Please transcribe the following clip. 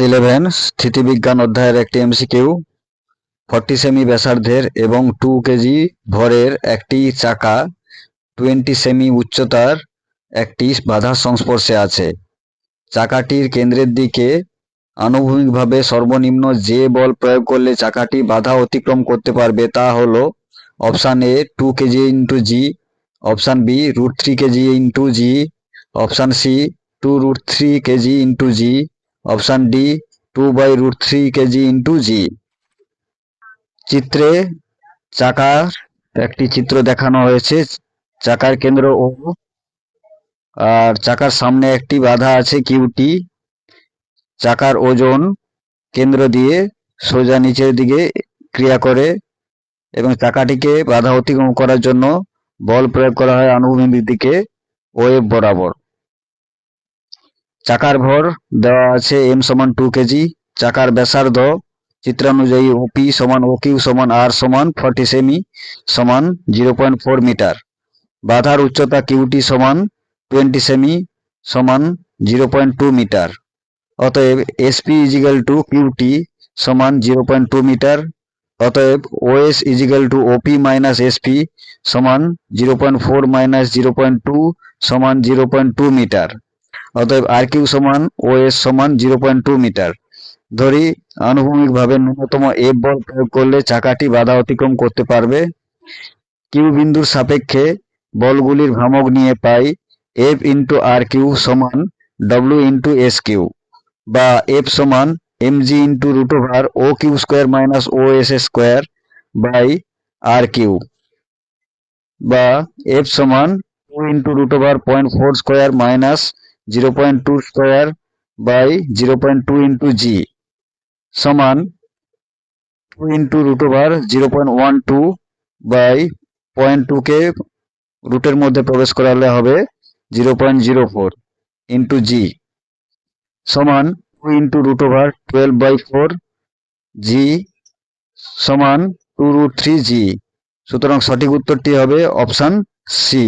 Eleven, স্থিতিবিজ্ঞান অধ্যায়ের একটি MCQ, forty semi ব্যাসার্ধের এবং টু কেজি ভরের একটি চাকা, টোয়েন্টি সেমি উচ্চতার একটি বাধার সংস্পর্শে আছে। চাকাটির কেন্দ্রের দিকে আনুভূমিকভাবে সর্বনিম্ন যে বল প্রয়োগ করলে চাকাটি বাধা অতিক্রম করতে পারবে তা হল option A two KG into G, option B root three KG into G, option C two root three KG into G option D two by root three KG into G চিত্রে চাকার একটি চিত্র দেখানো হয়েছে। চাকার কেন্দ্র ও আর চাকার সামনে একটি বাধা আছে কিউটি চাকার ওজন কেন্দ্র দিয়ে সোজা নিচের দিকে ক্রিয়া করে এবং চাকাটিকে বাধা অতিক্রম করার জন্য বল প্রয়োগ করা হয় আনুভূমিক দিকে ওয়েব বরাবর। চাকার ভর দেওয়া আছে এম সমান টু কেজি চাকার ব্যাসার্ধ চিত্রানুযায়ী ওপি সমান ও কিউ সমান আর সমান ফর্টি সেমি সমান জিরো পয়েন্ট ফোর মিটার বাধার উচ্চতা কিউটি সমান টোয়েন্টি সেমি সমান জিরো পয়েন্ট টু মিটার অতএব SP is equal to QT সমান জিরো পয়েন্ট টু মিটার অতএব OS is equal to OP minus SP সমান zero point four minus zero point two সমান জিরো পয়েন্ট টু মিটার অতএব R Q সমান OS সমান zero point two metre. ধরি, আনুভূমিকভাবে ন্যূনতম এফ বল প্রয়োগ করলে চাকাটি বাধা অতিক্রম করতে পারবে। কিউ বিন্দুর সাপেক্ষে বলগুলির ভ্রামক নিয়ে পাই এফ ইন্টু আর কিউ সমান ডব্লিউ ইন্টু এস কিউ বা এফ সমান M G into root over O Q square minus O S square by R Q বা এফ সমান two into root over point four square minus zero point two square by zero point two into G সমান two into root over zero point one two by point টুকে রুটের মধ্যে প্রবেশ করালে হবে zero point zero four into G সমান two into root over twelve by four G সমান two root three জি সুতরাং সঠিক উত্তরটি হবে অপশান সি